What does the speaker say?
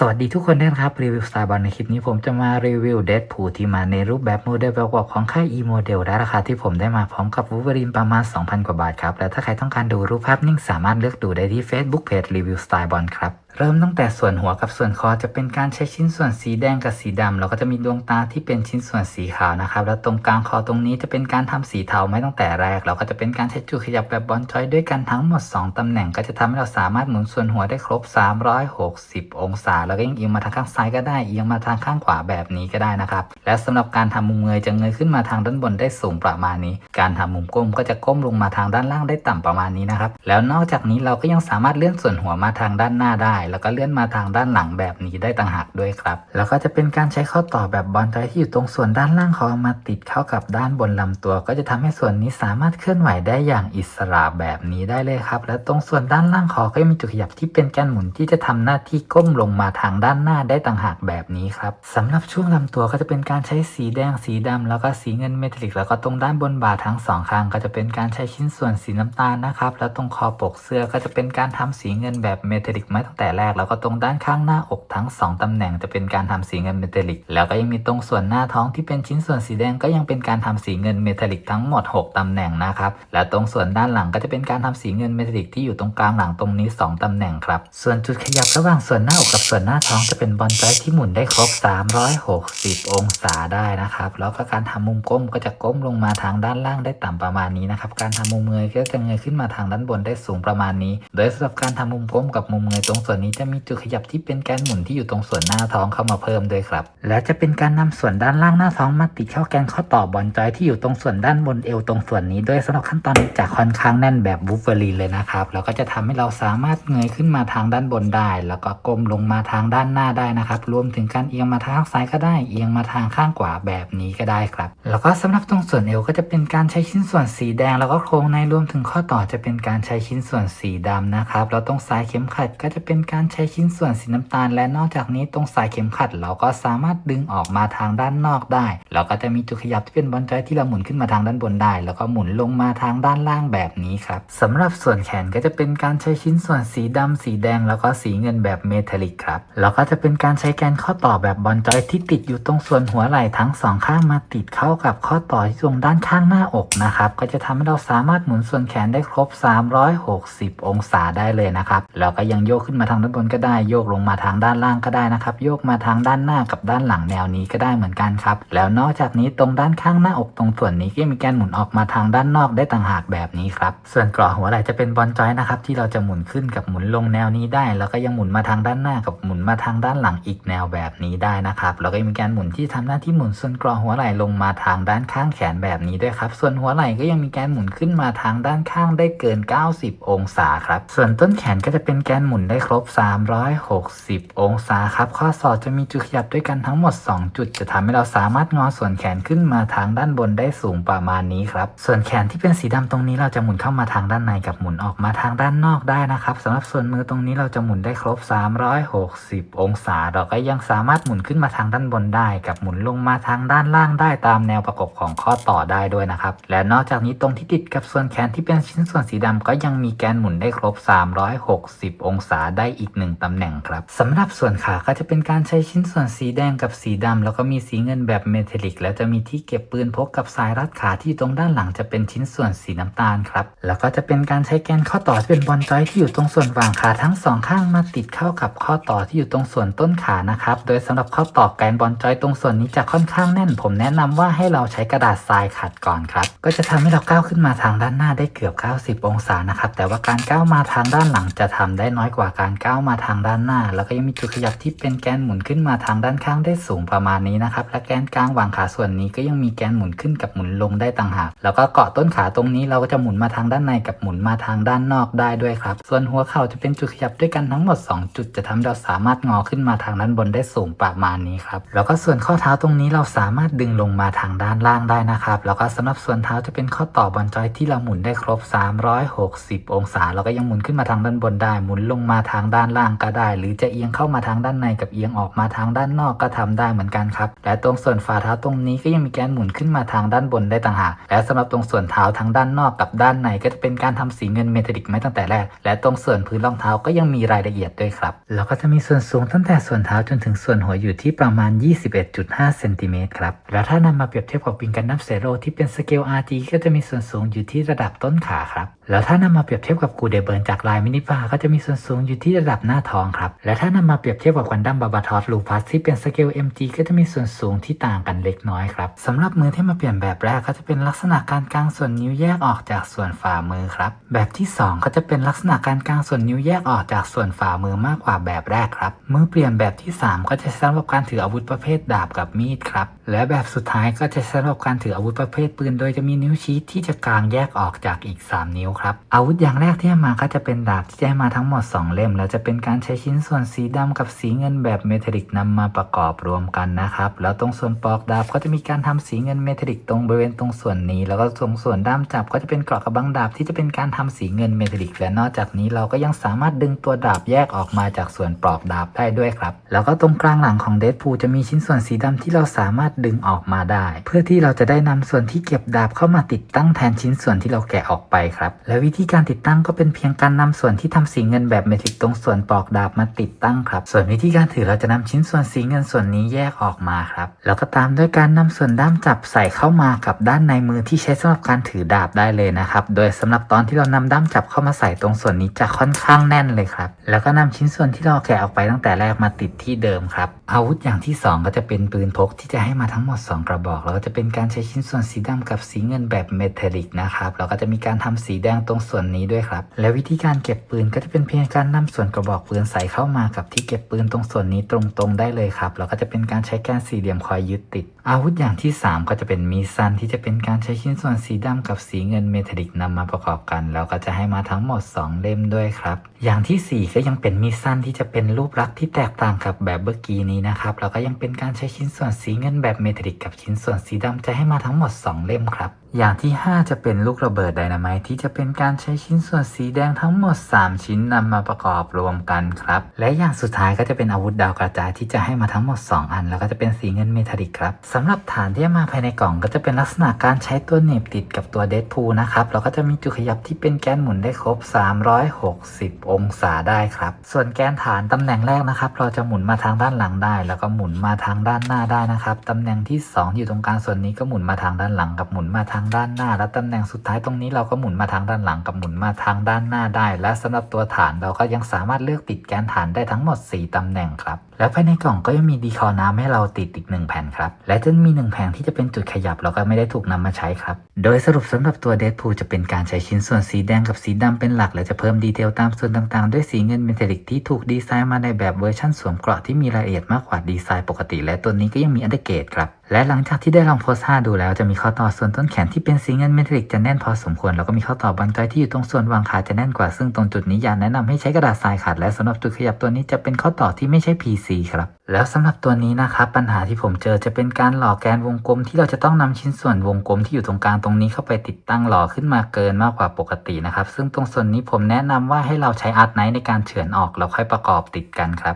สวัสดีทุกคนด้วยนะครับ รีวิวสไตล์บอลในคลิปนี้ผมจะมารีวิวเดดพูที่มาในรูปแบบโมเดลประกอบของค่าย e โมเดลและราคาที่ผมได้มาพร้อมกับวูเวอรีนประมาณ 2,000 กว่าบาทครับ และถ้าใครต้องการดูรูปภาพนิ่งสามารถเลือกดูได้ที่ Facebook Page รีวิวสไตล์บอลครับ เริ่มตั้งแต่ส่วนหัวกับส่วนคอจะเป็นการใช้ชิ้นส่วนสีแดงกับสีดำแล้วก็จะมีดวงตาที่เป็นชิ้นส่วนสีขาวนะครับ แล้วตรงกลางคอตรงนี้จะเป็นการทำสีเทาไม่ตั้งแต่แรกแล้วก็จะเป็นการใช้จุดขยับแบบบอลจอยด้วยกันทั้งหมด 2ตำแหน่งก็จะทำให้เราสามารถหมุนส่วนหัวได้ครบ 360 องศา แล้วก็ยังเอียงมาทางข้างซ้ายก็ได้เอียงมาทางข้างขวาแบบนี้ก็ได้นะครับ และสำหรับการทำมุมเงยจะเงยขึ้นมาทางด้านบนได้สูงประมาณนี้ การทำมุมก้มก็จะก้มลงมาทางด้านล่างได้ต่ำประมาณนี้นะครับ แล้วนอกจากนี้เราก็ยังสามารถเลื่อนส่วนหัวมาทางด้านหน้าได้แล้วก็เลื่อนมาทางด้านหลังแบบนี้ได้ต่างหากด้วยครับ แล้วก็จะเป็นการใช้ข้อต่อแบบบอลจอยที่อยู่ตรงส่วนด้านล่างคอมาติดเข้ากับด้านบนลำตัว ก็จะทำให้ส่วนนี้สามารถเคลื่อนไหวได้อย่างอิสระแบบนี้ได้เลยครับ และตรงส่วนด้านล่างคอก็มีจุดขยับที่เป็นแกนหมุนที่จะทำหน้าที่ก้มลงมาทางด้านหน้าได้ต่างหากแบบนี้ครับสำหรับช่วงลำตัวก็จะเป็นการใช้สีแดงสีดำแล้วก็สีเงินเมทัลลิก แล้วก็ตรงด้านบนบ่าทั้งสองข้างก็จะเป็นการใช้ชิ้นส่วนสีน้ำตาลนะครับแล้วตรงคอปกเสื้อก็จะเป็นการทำสีเงินแบบเมทัลลิกมาตั้งแต่แรก แล้วก็ตรงด้านข้างหน้าอกทั้ง 2ตำแหน่งจะเป็นการทำสีเงินเมทัลลิก แล้วก็ยังมีตรงส่วนหน้าท้องที่เป็นชิ้นส่วนสีแดงก็ยังเป็นการทำสีเงินเมทัลลิกทั้งหมด 6ตำแหน่งนะครับ และตรงส่วนด้านหลังก็จะเป็นการทำสีเงินเมทัลลิกที่อยู่ตรงกลางหลังตรงนี้ 2ตำแหน่งครับ ส่วนจุดขยับระหว่างส่วนหน้าอกกับส่วนหน้าท้องจะเป็นบอลจอยที่หมุนได้ครบ 360 องศาได้นะครับ แล้วก็การทำมุมก้มก็จะก้มลงมาทางด้านล่างได้ต่ำประมาณนี้นะครับ การทำมุมเงยก็จะเงยขึ้นมาทางด้านบนได้สูงประมาณนี้ โดยสำหรับการทำมุมก้มกับมุมเงยตรงส่วนนี้จะมีจุดขยับที่เป็นแกนหมุนที่อยู่ตรงส่วนหน้าท้องเข้ามาเพิ่มด้วยครับ แล้วจะเป็นการนำส่วนด้านล่างหน้าท้องมาติดเข้าแกนข้อต่อบอลจอยที่อยู่ตรงส่วนด้านบนเอวตรงส่วนนี้ด้วยสำหรับขั้นตอนนี้จะค่อนข้างแน่นแบบบูฟเฟอรีนเลยนะครับแล้วก็จะทำให้เราสามารถเงยขึ้นมาทางด้านบนได้ แล้วก็ก้มลงมาทางด้านหน้าได้นะครับรวมถึงการเอียงมาทางซ้ายก็ได้เอียงมาทางข้างขวาแบบนี้ก็ได้ครับ แล้วก็สำหรับตรงส่วนเอวก็จะเป็นการใช้ชิ้นส่วนสีแดง แล้วก็โครงในรวมถึงข้อต่อจะเป็นการใช้ชิ้นส่วนสีดำนะครับแล้วตรงสายเข็มขัดก็จะเป็นการใช้ชิ้นส่วนสีน้ำตาล และนอกจากนี้ตรงสายเข็มขัด เราก็สามารถดึงออกมาทางด้านนอกได้แล้วก็จะมีจุดขยับที่เป็นบอลจอยที่เราหมุนขึ้นมาทางด้านบนได้ แล้วก็หมุนลงมาทางด้านล่างแบบนี้ครับสำหรับส่วนแขนก็จะเป็นการใช้ชิ้นส่วนสีดำสีแดง แล้วก็สีเงินแบบเมทัลลิกครับแล้วก็จะเป็นการใช้แกนข้อต่อแบบบอลจอยที่ติดอยู่ตรงส่วนหัวไหล่ทั้งสองข้างมาติดเข้ากับข้อต่อที่ตรงด้านข้างหน้าอกนะครับก็จะทำให้เราสามารถหมุนส่วนแขนได้ครบ 360 องศาได้เลยนะครับแล้วก็ยังโยกขึ้นมาทางางด้านบนก็ได้โยกลงมาทางด้านล่างก็ได้นะครับ โยกมาทางด้านหน้ากับด้านหลังแนวนี้ก็ได้เหมือนกันครับ แล้วนอกจากนี้ตรงด้านข้างหน้าอกตรงส่วนนี้ก็มีแกนหมุนออกมาทางด้านนอกได้ต่างหากแบบนี้ครับ ส่วนกรอหัวไหล่จะเป็นบอลจอยนะครับที่เราจะหมุนขึ้นกับหมุนลงแนวนี้ได้ แล้วก็ยังหมุนมาทางด้านหน้ากับหมุนมาทางด้านหลังอีกแนวแบบนี้ได้นะครับแล้วก็มีการหมุนที่ทำหน้าที่หมุนส่วนกรอหัวไหล่ลงมาทางด้านข้างแขนแบบนี้ด้วยครับ ส่วนหัวไหล่ก็ยังมีแกนหมุนขึ้นมาทางด้านข้างได้เกิน 90 องศาครับ ส่วนต้นแขนก็จะเป็นแกนหมุนได้ครบ360 องศาครับ ข้อศอกจะมีจุดขยับด้วยกันทั้งหมด 2 จุด จะทำให้เราสามารถงอส่วนแขนขึ้นมาทางด้านบนได้สูงประมาณนี้ครับ ส่วนแขนที่เป็นสีดำตรงนี้เราจะหมุนเข้ามาทางด้านในกับหมุนออกมาทางด้านนอกได้นะครับสำหรับส่วนมือตรงนี้เราจะหมุนได้ครบ 360 องศา เราก็ยังสามารถหมุนขึ้นมาทางด้านบนได้ กับหมุนลงมาทางด้านล่างได้ตามแนวประกบของข้อต่อได้ด้วยนะครับ และนอกจากนี้ตรงที่ติดกับส่วนแขนที่เป็นชิ้นส่วนสีดำก็ยังมีแกนหมุนได้ครบ 360 องศาได้อีกหนึ่งตำแหน่งครับสำหรับส่วนขาก็จะเป็นการใช้ชิ้นส่วนสีแดงกับสีดำแล้วก็มีสีเงินแบบเมทัลลิก แล้วจะมีที่เก็บปืนพกกับสายรัดขาที่ตรงด้านหลังจะเป็นชิ้นส่วนสีน้ำตาลครับแล้วก็จะเป็นการใช้แกนข้อต่อที่เป็นบอลจอยที่อยู่ตรงส่วนวางขาทั้งสองข้างมาติดเข้ากับข้อต่อที่อยู่ตรงส่วนต้นขานะครับโดยสำหรับข้อต่อแกนบอลจอยตรงส่วนนี้จะค่อนข้างแน่น ผมแนะนำว่าให้เราใช้กระดาษทรายขัดก่อนครับก็จะทำให้เราก้าวขึ้นมาทางด้านหน้าได้เกือบ 90 องศานะครับแต่ว่าการก้าวมาทางด้านหลังจะทำได้น้อยกว่าการก้าวมาทางด้านหน้า แล้วก็ยังมีจุดขยับที่เป็นแกนหมุนขึ้นมาทางด้านข้างได้สูงประมาณนี้นะครับ และแกนกลางวางขาส่วนนี้ก็ยังมีแกนหมุนขึ้นกับหมุนลงได้ต่างหาก แล้วก็เกาะต้นขาตรงนี้เราก็จะหมุนมาทางด้านในกับหมุนมาทางด้านนอกได้ด้วยครับ ส่วนหัวเข่าจะเป็นจุดขยับด้วยกันทั้งหมด 2 จุดจะทำให้เราสามารถงอขึ้นมาทางด้านบนได้สูงประมาณนี้ครับ แล้วก็ส่วนข้อเท้าตรงนี้เราสามารถดึงลงมาทางด้านล่างได้นะครับ แล้วก็สำหรับส่วนเท้าจะเป็นข้อต่อบอลจอยที่เราหมุนได้ครบ 360 องศาแล้วก็ยังหมุนขึ้นมาทางด้านบนได้ หมุนลงมาทางด้านล่างก็ได้ หรือจะเอียงเข้ามาทางด้านในกับเอียงออกมาทางด้านนอกก็ทำได้เหมือนกันครับ และตรงส่วนฝ่าเท้าตรงนี้ก็ยังมีแกนหมุนขึ้นมาทางด้านบนได้ต่างหาก และสำหรับตรงส่วนเท้าทางด้านนอกกับด้านในก็จะเป็นการทำสีเงินเมทัลลิกไม้ตั้งแต่แรก และตรงส่วนพื้นรองเท้าก็ยังมีรายละเอียดด้วยครับ แล้วก็จะมีส่วนสูงตั้งแต่ส่วนเท้าจนถึงส่วนหัวอยู่ที่ประมาณ 21.5เซนติเมตรครับ แล้วถ้านำมาเปรียบเทียบกับวิงกันดั้มเซโรที่เป็นสเกล RG ก็จะมีส่วนสูงอยู่ที่ระดับต้นขาครับ แล้วถ้านำมาเปรียบเทียบกับกูเดเบิร์นจากลายมินิฟาก็จะมีส่วนสูงอยู่ที่ระระดับหน้าท้องครับ และถ้านำมาเปรียบเทียบกับกันดั้มบาบาทอสลูพัสที่เป็นสเกล MG ก็จะมีส่วนสูงที่ต่างกันเล็กน้อยครับสำหรับมือที่มาเปลี่ยนแบบแรกก็จะเป็นลักษณะการกางส่วนนิ้วแยกออกจากส่วนฝ่ามือครับ แบบที่สองก็จะเป็นลักษณะการกางส่วนนิ้วแยกออกจากส่วนฝ่ามือมากกว่าแบบแรกครับ มือเปลี่ยนแบบที่สามก็จะสำหรับการถืออาวุธประเภทดาบกับมีดครับ และแบบสุดท้ายก็จะสำหรับการถืออาวุธประเภทปืน โดยจะมีนิ้วชี้ที่จะกลางแยกออกจากอีก 3 นิ้วครับ อาวุธอย่างแรกที่มาก็จะเป็นดาบที่จะให้มาทั้งหมด 2 เล่มแล้วจะจะเป็นการใช้ชิ้นส่วนสีดำกับสีเงินแบบเมทัลลิกนำมาประกอบรวมกันนะครับ แล้วตรงส่วนปลอกดาบก็จะมีการทำสีเงินเมทัลลิกตรงบริเวณตรงส่วนนี้ แล้วก็ตรงส่วนด้ามจับก็จะเป็นกราะกระบังดาบที่จะเป็นการทำสีเงินเมทัลลิกและนอกจากนี้เราก็ยังสามารถดึงตัวดาบแยกออกมาจากส่วนปลอกดาบได้ด้วยครับ แล้วก็ตรงกลางหลังของเดดพูจะมีชิ้นส่วนสีดำที่เราสามารถดึงออกมาได้ เพื่อที่เราจะได้นำส่วนที่เก็บดาบเข้ามาติดตั้งแทนชิ้นส่วนที่เราแกะออกไปครับและวิธีการติดตั้งก็เป็นเพียงการนำส่วนที่ทำสีเงินแบบเมทัลลิกตรงส่วนปลอกดาบมาติดตั้งครับ ส่วนวิธีการถือเราจะนำชิ้นส่วนสีเงินส่วนนี้แยกออกมาครับ แล้วก็ตามด้วยการนำส่วนด้ามจับใส่เข้ามากับด้านในมือที่ใช้สำหรับการถือดาบได้เลยนะครับ โดยสำหรับตอนที่เรานำด้ามจับเข้ามาใส่ตรงส่วนนี้จะค่อนข้างแน่นเลยครับ แล้วก็นำชิ้นส่วนที่เราแกะออกไปตั้งแต่แรกมาติดที่เดิมครับ อาวุธอย่างที่สองก็จะเป็นปืนพกที่จะให้มาทั้งหมด 2 กระบอก แล้วก็จะเป็นการใช้ชิ้นส่วนสีดำกับสีเงินแบบเมทัลลิกนะครับ แล้วก็จะมีการทำสีแดงตรงส่วนนี้ด้วยครับ และวิธีการเก็บปืนก็จะเป็นเพียงการนำส่วนกระบอกปืนใส่เข้ามากับที่เก็บปืนตรงส่วนนี้ตรงๆได้เลยครับแล้วก็จะเป็นการใช้แกนสี่เหลี่ยมคอยยึดติด อาวุธอย่างที่ 3 ก็จะเป็นมีดสั้นที่จะเป็นการใช้ชิ้นส่วนสีดำกับสีเงินเมทัลลิกนำมาประกอบกัน แล้วก็จะให้มาทั้งหมด 2 เล่มด้วยครับ อย่างทีสี่ 4 ก็ยังเป็นมีดสั้นที่จะเป็นรูปลักษณ์ที่แตกต่างกับแบบเมื่อกี้นี้นะครับแล้วก็ยังเป็นการใช้ชิ้นส่วนสีเงินแบบเมทัลลิกกับชิ้นส่วนสีดำจะให้มาทั้งหมด 2 เล่มครับ อย่างที่ 5 จะเป็นลูกระเบิดไดนาไมต์ที่จะเป็นการใช้ชิ้นส่วนสีแดงทั้งหมด 3 ชิ้นนำมาประกอบรวมกันครับ และอย่างสุดท้ายก็จะเป็นอาวุธดาวกระจายที่จะให้มาทั้งหมด 2 อัน แล้วก็จะเป็นสีเงินเมทัลิกครับสำหรับฐานที่มาภายในกล่องก็จะเป็นลักษณะการใช้ตัวเหน็บติดกับตัวเดดพูลนะครับแล้วก็จะมีจุดขยับที่เป็นแกนหมุนได้ครบ 360 องศาได้ครับ ส่วนแกนฐานตำแหน่งแรกนะครับ เราจะหมุนมาทางด้านหลังได้ แล้วก็หมุนมาทางด้านหน้าได้นะครับตำแหน่งที่ 2 อยู่ตรงกลางส่วนนี้ก็หมุนมาทางด้านหลังกับหมุนมาทางด้านหน้า และตำแหน่งสุดท้ายตรงนี้เราก็หมุนมาทางด้านหลังกับหมุนมาทางด้านหน้าได้ และสำหรับตัวฐานเราก็ยังสามารถเลือกติดแกนฐานได้ทั้งหมด 4ตำแหน่งครับ และภายในกล่องก็ยังมีดีคอน้ำให้เราติดอีกหนึ่งแผ่นครับ และจะมีหนึ่งแผงที่จะเป็นจุดขยับแล้วก็ไม่ได้ถูกนำมาใช้ครับ โดยสรุปสำหรับตัวเด p พูจะเป็นการใช้ชิ้นส่วนสีแดงกับสีดำเป็นหลัก และจะเพิ่มดีเทลตามส่วนต่างๆ ด้วยสีเงินเมทัลลิกที่ถูกดีไซน์มาในแบบเวอร์ชันสวมเกราะที่มีรายละเอียดมากกว่าดีไซน์ปกติ และตัวนี้ก็ยังมีอันเดอร์เกตครับ และหลังจากที่ได้ลองโพสท่าดูแล้วจะมีข้อต่อส่วนต้นแขนที่เป็นสีเงินเมทัลิกจะแน่นพอสมควร แล้วก็มีข้อต่อบอลจอยที่อยู่ตรงส่วนวางขาจะแน่นกว่าซึ่งตรงจุดนี้อยากแนะนำให้ใช้กระดาษทรายขัดและสำหรับจุดขยับตัวนี้จะเป็นข้อต่อที่ไม่ใช่ PC ครับแล้วสำหรับตัวนี้นะครับปัญหาที่ผมเจอจะเป็นการหล่อแกนวงกลม ที่เราจะต้องนำชิ้นส่วนวงกลมที่อยู่ตรงกลางตรงนี้เข้าไปติดตั้งหล่อขึ้นมาเกินมากกว่าปกตินะครับซึ่งตรงส่วนนี้ผมแนะนำว่าให้เราใช้อาร์ตไนท์ในการเฉือนออกแล้วค่อยประกอบติดกันครับ